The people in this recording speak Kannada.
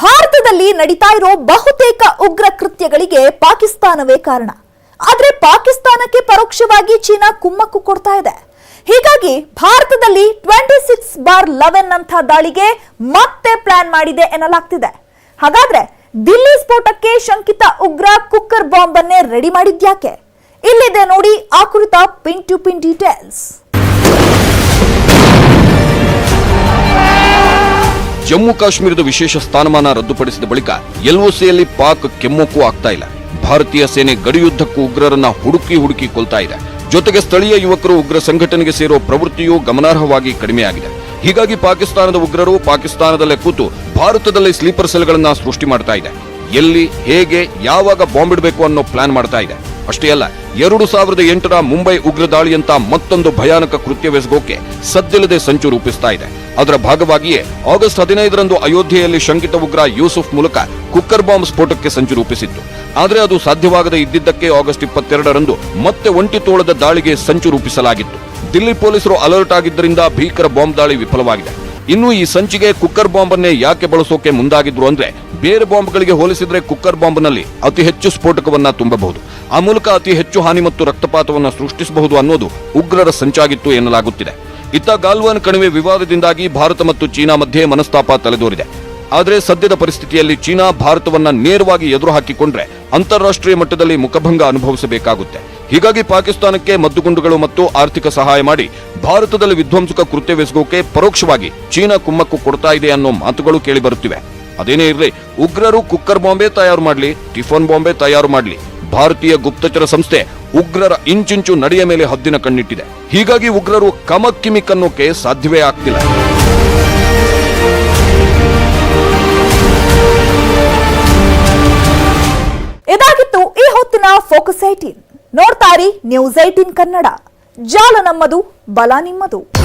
ಭಾರತದಲ್ಲಿ ನಡೀತಾ ಇರೋ ಬಹುತೇಕ ಉಗ್ರ ಕೃತ್ಯಗಳಿಗೆ ಪಾಕಿಸ್ತಾನವೇ ಕಾರಣ. ಆದ್ರೆ ಪಾಕಿಸ್ತಾನಕ್ಕೆ ಪರೋಕ್ಷವಾಗಿ ಚೀನಾ ಕುಮ್ಮಕ್ಕು ಕೊಡ್ತಾ ಇದೆ. ಹೀಗಾಗಿ ಭಾರತದಲ್ಲಿ ಟ್ವೆಂಟಿ ಸಿಕ್ಸ್ ಬಾರ್ ಲೆವೆನ್ ಅಂತ ದಾಳಿಗೆ ಮತ್ತೆ ಪ್ಲಾನ್ ಮಾಡಿದೆ ಎನ್ನಲಾಗ್ತಿದೆ. ಹಾಗಾದ್ರೆ ದಿಲ್ಲಿ ಸ್ಫೋಟಕ್ಕೆ ಶಂಕಿತ ಉಗ್ರ ಕುಕ್ಕರ್ ಬಾಂಬ್ ಅನ್ನೇ ರೆಡಿ ಮಾಡಿದ್ಯಾಕೆ ಇಲ್ಲಿದೆ ನೋಡಿ ಆ ಕುರಿತ pin to pin details Jammu ಕಾಶ್ಮೀರದ ವಿಶೇಷ ಸ್ಥಾನಮಾನ ರದ್ದುಪಡಿಸಿದ ಬಳಿಕ ಎಲ್ಒಸಿಯಲ್ಲಿ ಪಾಕ್ ಕೆಮ್ಮಕ್ಕೂ ಆಗ್ತಾ ಇಲ್ಲ. ಭಾರತೀಯ ಸೇನೆ ಗಡಿಯುದ್ದಕ್ಕೂ ಉಗ್ರರನ್ನ ಹುಡುಕಿ ಹುಡುಕಿ ಕೊಲ್ತಾ ಇದೆ. ಜೊತೆಗೆ ಸ್ಥಳೀಯ ಯುವಕರು ಉಗ್ರ ಸಂಘಟನೆಗೆ ಸೇರೋ ಪ್ರವೃತ್ತಿಯೂ ಗಮನಾರ್ಹವಾಗಿ ಕಡಿಮೆಯಾಗಿದೆ. ಹೀಗಾಗಿ ಪಾಕಿಸ್ತಾನದ ಉಗ್ರರು ಪಾಕಿಸ್ತಾನದಲ್ಲೇ ಕೂತು ಭಾರತದಲ್ಲಿ ಸ್ಲೀಪರ್ ಸೆಲ್ಗಳನ್ನ ಸೃಷ್ಟಿ ಮಾಡ್ತಾ ಇದೆ. ಎಲ್ಲಿ, ಹೇಗೆ, ಯಾವಾಗ ಬಾಂಬ್ ಇಡಬೇಕು ಅನ್ನೋ ಪ್ಲಾನ್ ಮಾಡ್ತಾ ಇದೆ. ಅಷ್ಟೇ ಅಲ್ಲ ಎರಡು ಸಾವಿರದ ಎಂಟರ ಮುಂಬೈ ಉಗ್ರ ದಾಳಿಯಂತ ಮತ್ತೊಂದು ಭಯಾನಕ ಕೃತ್ಯವೆಸಗೋಕೆ ಸದ್ದಿಲ್ಲದೆ ಸಂಚು ರೂಪಿಸ್ತಾ ಇದೆ. ಅದರ ಭಾಗವಾಗಿಯೇ ಆಗಸ್ಟ್ ಹದಿನೈದರಂದು ಅಯೋಧ್ಯೆಯಲ್ಲಿ ಶಂಕಿತ ಉಗ್ರ ಯೂಸುಫ್ ಮೂಲಕ ಕುಕ್ಕರ್ ಬಾಂಬ್ ಸ್ಫೋಟಕ್ಕೆ ಸಂಚು ರೂಪಿಸಿತ್ತು. ಆದರೆ ಅದು ಸಾಧ್ಯವಾಗದೆ ಇದ್ದಿದ್ದಕ್ಕೆ ಆಗಸ್ಟ್ ಇಪ್ಪತ್ತೆರಡರಂದು ಮತ್ತೆ ಒಂಟಿ ತೋಳದ ದಾಳಿಗೆ ಸಂಚು ರೂಪಿಸಲಾಗಿತ್ತು. ದಿಲ್ಲಿ ಪೊಲೀಸರು ಅಲರ್ಟ್ ಆಗಿದ್ದರಿಂದ ಭೀಕರ ಬಾಂಬ್ ದಾಳಿ ವಿಫಲವಾಗಿದೆ. ಇನ್ನು ಈ ಸಂಚಿಗೆ ಕುಕ್ಕರ್ ಬಾಂಬ್ ಅನ್ನೇ ಯಾಕೆ ಬಳಸೋಕೆ ಮುಂದಾಗಿದ್ರು ಅಂದ್ರೆ ಬೇರೆ ಬಾಂಬ್ಗಳಿಗೆ ಹೋಲಿಸಿದ್ರೆ ಕುಕ್ಕರ್ ಬಾಂಬ್ನಲ್ಲಿ ಅತಿ ಹೆಚ್ಚು ಸ್ಫೋಟಕವನ್ನ ತುಂಬಬಹುದು. ಆ ಮೂಲಕ ಅತಿ ಹೆಚ್ಚು ಹಾನಿ ಮತ್ತು ರಕ್ತಪಾತವನ್ನ ಸೃಷ್ಟಿಸಬಹುದು ಅನ್ನೋದು ಉಗ್ರರ ಸಂಚಾಗಿತ್ತು ಎನ್ನಲಾಗುತ್ತಿದೆ. ಇತ್ತ ಗಾಲ್ವಾನ್ ಕಣಿವೆ ವಿವಾದದಿಂದಾಗಿ ಭಾರತ ಮತ್ತು ಚೀನಾ ಮಧ್ಯೆ ಮನಸ್ತಾಪ ತಲೆದೋರಿದೆ. ಆದರೆ ಸದ್ಯದ ಪರಿಸ್ಥಿತಿಯಲ್ಲಿ ಚೀನಾ ಭಾರತವನ್ನ ನೇರವಾಗಿ ಎದುರು ಹಾಕಿಕೊಂಡ್ರೆ ಅಂತಾರಾಷ್ಟ್ರೀಯ ಮಟ್ಟದಲ್ಲಿ ಮುಖಭಂಗ ಅನುಭವಿಸಬೇಕಾಗುತ್ತೆ. ಹೀಗಾಗಿ ಪಾಕಿಸ್ತಾನಕ್ಕೆ ಮದ್ದುಗುಂಡುಗಳು ಮತ್ತು ಆರ್ಥಿಕ ಸಹಾಯ ಮಾಡಿ ಭಾರತದಲ್ಲಿ ವಿಧ್ವಂಸಕ ಕೃತ್ಯವೆಸಗೋಕೆ ಪರೋಕ್ಷವಾಗಿ ಚೀನಾ ಕುಮ್ಮಕ್ಕು ಕೊಡ್ತಾ ಇದೆ ಅನ್ನೋ ಮಾತುಗಳು ಕೇಳಿಬರುತ್ತಿವೆ. ಅದೇನೇ ಇರಲಿ, ಉಗ್ರರು ಕುಕ್ಕರ್ ಬಾಂಬೆ ತಯಾರು ಮಾಡಲಿ, ಟಿಫನ್ ಬಾಂಬೆ ತಯಾರು ಮಾಡಲಿ. ಭಾರತೀಯ ಗುಪ್ತಚರ ಸಂಸ್ಥೆ ಉಗ್ರರ ಇಂಚಿಂಚು ನಡೆಯ ಮೇಲೆ ಹದ್ದಿನ ಕಣ್ಣಿಟ್ಟಿದೆ. ಹೀಗಾಗಿ ಉಗ್ರರು ಕಮಕ್ಕಿಮಿಕ್ ಅನ್ನೋಕೆ ಸಾಧ್ಯವೇ ಆಗ್ತಿಲ್ಲ. ಇದಾಗಿತ್ತು ಈ ಹೊತ್ತಿನ ಫೋಕಸ್ ಏಟೀನ್ ನೋಡ್ತಾರಿ ನ್ಯೂಸ್ ಏಟೀನ್ ಕನ್ನಡ. ಜಾಲ ನಮ್ಮದು ಬಲ ನಿಮ್ಮದು.